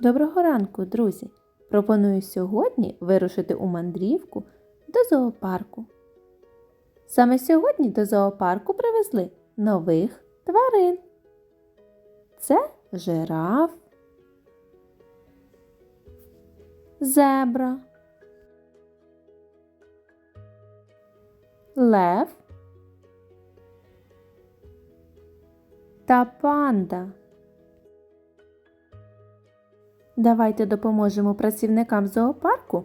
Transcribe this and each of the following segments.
Доброго ранку, друзі! Пропоную сьогодні вирушити у мандрівку до зоопарку. Саме сьогодні до зоопарку привезли нових тварин. Це жираф, зебра, лев та панда. Давайте допоможемо працівникам зоопарку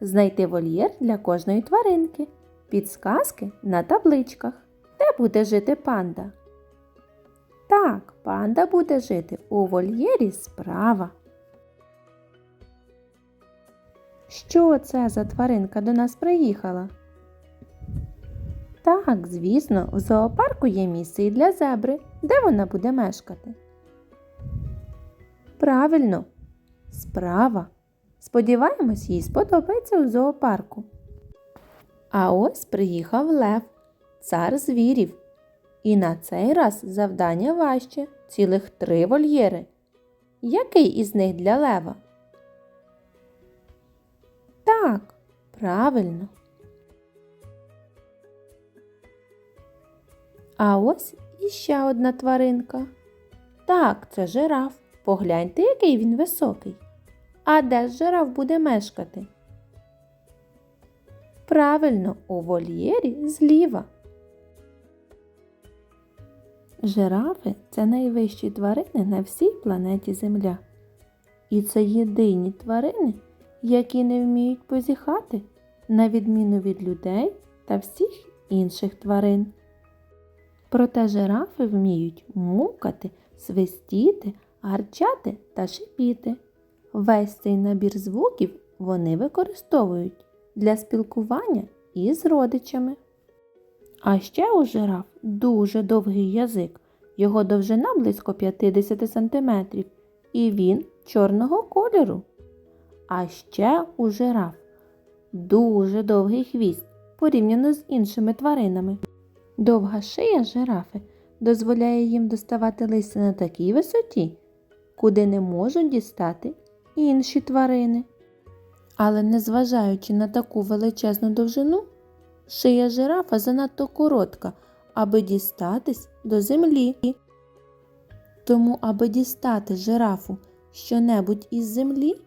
знайти вольєр для кожної тваринки. Підсказки на табличках. Де буде жити панда? Так, панда буде жити у вольєрі справа. Що це за тваринка до нас приїхала? Так, звісно, в зоопарку є місце і для зебри. Де вона буде мешкати? Правильно, справа. Сподіваємось, їй сподобається у зоопарку. А ось приїхав Лев, цар звірів. І на цей раз завдання важче цілих три вольєри. Який із них для лева? Так, правильно. А ось іще одна тваринка. Так, це жираф. Погляньте, який він високий. А де ж жираф буде мешкати? Правильно, у вольєрі зліва. Жирафи це найвищі тварини на всій планеті Земля. І це єдині тварини, які не вміють позіхати, на відміну від людей та всіх інших тварин. Проте жирафи вміють мукати, свистіти, гарчати та шипіти. Весь цей набір звуків вони використовують для спілкування із родичами. А ще у жираф дуже довгий язик, його довжина близько 50 см, і він чорного кольору. А ще у жираф дуже довгий хвіст порівняно з іншими тваринами. Довга шия жирафи дозволяє їм доставати листя на такій висоті, куди не можуть дістати інші тварини. Але незважаючи на таку величезну довжину, шия жирафа занадто коротка, аби дістатись до землі. Тому, аби дістати жирафу щонебудь із землі,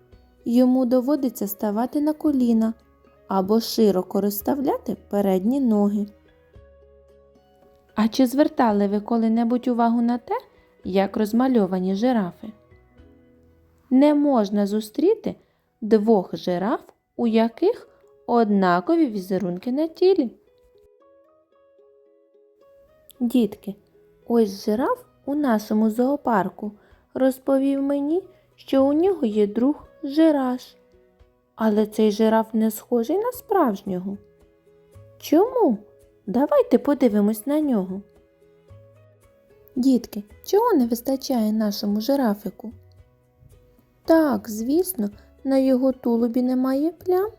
йому доводиться ставати на коліна або широко розставляти передні ноги. А чи звертали ви коли-небудь увагу на те, як розмальовані жирафи? Не можна зустріти двох жираф, у яких однакові візерунки на тілі. Дітки, ось жираф у нашому зоопарку розповів мені, що у нього є друг жираш. Але цей жираф не схожий на справжнього. Чому? Давайте подивимось на нього. Дітки, чого не вистачає нашому жирафику? Так, звісно, на його тулубі немає плям.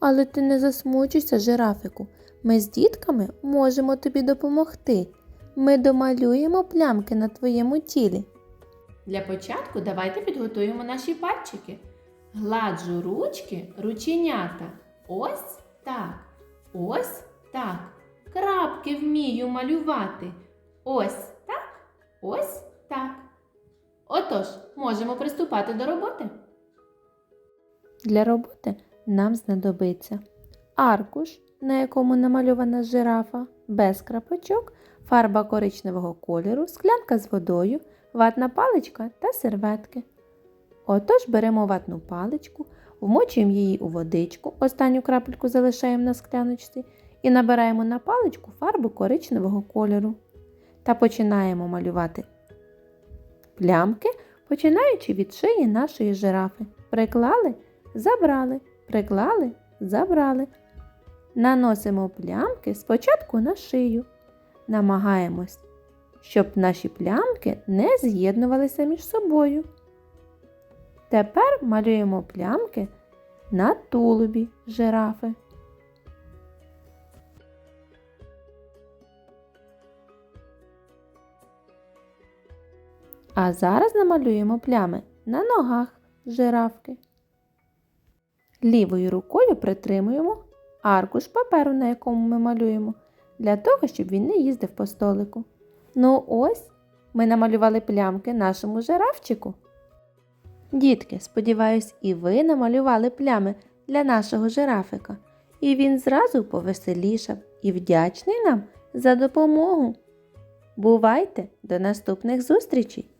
Але ти не засмучуйся, жирафику. Ми з дітками можемо тобі допомогти. Ми домалюємо плямки на твоєму тілі. Для початку давайте підготуємо наші пальчики. Гладжу ручки, рученята. Ось так. Ось так. Крапки вмію малювати. Ось так. Ось так. Отож, можемо приступати до роботи. Для роботи нам знадобиться аркуш, на якому намальована жирафа, без крапочок, фарба коричневого кольору, склянка з водою, ватна паличка та серветки. Отож беремо ватну паличку, вмочуємо її у водичку, останню крапельку залишаємо на скляночці і набираємо на паличку фарбу коричневого кольору та починаємо малювати плямки, починаючи від шиї нашої жирафи. Приклали, забрали, приклали, забрали. Наносимо плямки спочатку на шию. Намагаємось, щоб наші плямки не з'єднувалися між собою. Тепер малюємо плямки на тулубі жирафи. А зараз намалюємо плями на ногах жирафки. Лівою рукою притримуємо аркуш паперу, на якому ми малюємо, для того, щоб він не їздив по столику. Ну ось, ми намалювали плямки нашому жирафчику. Дітки, сподіваюсь, і ви намалювали плями для нашого жирафика, і він зразу повеселішав і вдячний нам за допомогу. Бувайте до наступних зустрічей!